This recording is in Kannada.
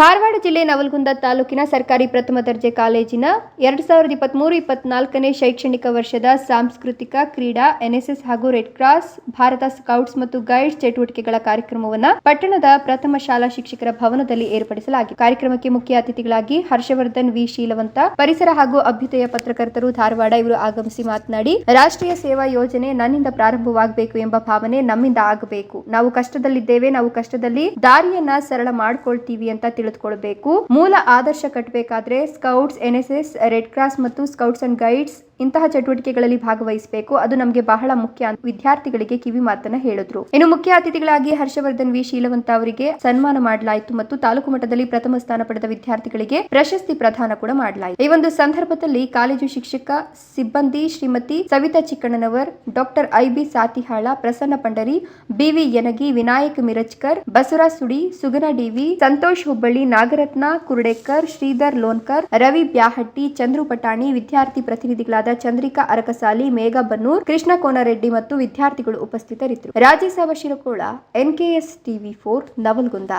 ಧಾರವಾಡ ಜಿಲ್ಲೆ ನವಲಗುಂದ ತಾಲೂಕಿನ ಸರ್ಕಾರಿ ಪ್ರಥಮ ದರ್ಜೆ ಕಾಲೇಜಿನ ಎರಡ್ ಸಾವಿರದ ಇಪ್ಪತ್ಮೂರು ಇಪ್ಪತ್ನಾಲ್ಕನೇ ಶೈಕ್ಷಣಿಕ ವರ್ಷದ ಸಾಂಸ್ಕೃತಿಕ ಕ್ರೀಡಾ, ಎನ್ಎಸ್ಎಸ್ ಹಾಗೂ ರೆಡ್ ಕ್ರಾಸ್, ಭಾರತ ಸ್ಕೌಟ್ಸ್ ಮತ್ತು ಗೈಡ್ಸ್ ಚಟುವಟಿಕೆಗಳ ಕಾರ್ಯಕ್ರಮವನ್ನು ಪಟ್ಟಣದ ಪ್ರಥಮ ಶಾಲಾ ಶಿಕ್ಷಕರ ಭವನದಲ್ಲಿ ಏರ್ಪಡಿಸಲಾಗಿದೆ. ಕಾರ್ಯಕ್ರಮಕ್ಕೆ ಮುಖ್ಯ ಅತಿಥಿಗಳಾಗಿ ಹರ್ಷವರ್ಧನ್, ವಿ. ಶೀಲವಂತ, ಪರಿಸರ ಹಾಗೂ ಅಭ್ಯುದಯ ಪತ್ರಕರ್ತರು ಧಾರವಾಡ ಇವರು ಆಗಮಿಸಿ ಮಾತನಾಡಿ, ರಾಷ್ಟ್ರೀಯ ಸೇವಾ ಯೋಜನೆ ನನ್ನಿಂದ ಪ್ರಾರಂಭವಾಗಬೇಕು ಎಂಬ ಭಾವನೆ ನಮ್ಮಿಂದ ಆಗಬೇಕು. ನಾವು ಕಷ್ಟದಲ್ಲಿದ್ದೇವೆ, ನಾವು ಕಷ್ಟದಲ್ಲಿ ದಾರಿಯನ್ನ ಸರಳ ಮಾಡ್ಕೊಳ್ತೀವಿ ಅಂತ ತಿಳಿದುಕೊಳ್ಬೇಕು. ಮೂಲ ಆದರ್ಶ ಕಟ್ಟಬೇಕಾದ್ರೆ ಸ್ಕೌಟ್ಸ್ ಎನ್ಎಸ್ಎಸ್ ರೆಡ್ ಕ್ರಾಸ್ ಮತ್ತು ಸ್ಕೌಟ್ಸ್ ಅಂಡ್ ಗೈಡ್ಸ್ ಇಂತಹ ಚಟುವಟಿಕೆಗಳಲ್ಲಿ ಭಾಗವಹಿಸಬೇಕು. ಅದು ನಮಗೆ ಬಹಳ ಮುಖ್ಯ ವಿದ್ಯಾರ್ಥಿಗಳಿಗೆ ಕಿವಿ ಮಾತನ್ನ ಹೇಳಿದ್ರು. ಇನ್ನು ಮುಖ್ಯ ಅತಿಥಿಗಳಾಗಿ ಹರ್ಷವರ್ಧನ್ ವಿ. ಶೀಲವಂತ ಅವರಿಗೆ ಸನ್ಮಾನ ಮಾಡಲಾಯಿತು ಮತ್ತು ತಾಲೂಕು ಮಟ್ಟದಲ್ಲಿ ಪ್ರಥಮ ಸ್ಥಾನ ಪಡೆದ ವಿದ್ಯಾರ್ಥಿಗಳಿಗೆ ಪ್ರಶಸ್ತಿ ಪ್ರದಾನ ಕೂಡ ಮಾಡಲಾಯಿತು. ಈ ಒಂದು ಸಂದರ್ಭದಲ್ಲಿ ಕಾಲೇಜು ಶಿಕ್ಷಕ ಸಿಬ್ಬಂದಿ Shrimati Savita Chikkannanavar, doctor I. B. Satihal, Prasanna Pandari B V Yanagi Vinayak Mirajkar, Basavaraj Sudi, Sugana D V Santosh Hubballi, Nagaratna Kurdekar, Shridhar Lonkar, Ravi Byahatti, Chandru Patani ವಿದ್ಯಾರ್ಥಿ ಪ್ರತಿನಿಧಿಗಳಾದ ಚಂದ್ರಿಕಾ ಅರಕಸಾಲಿ ಮೇಘಬನ್ನೂರ್ ಕೃಷ್ಣ ಕೋನರೆಡ್ಡಿ ಮತ್ತು ವಿದ್ಯಾರ್ಥಿಗಳು ಉಪಸ್ಥಿತರಿದ್ದರು. Rajyasabha Shirakol NKS TV four Navalgund.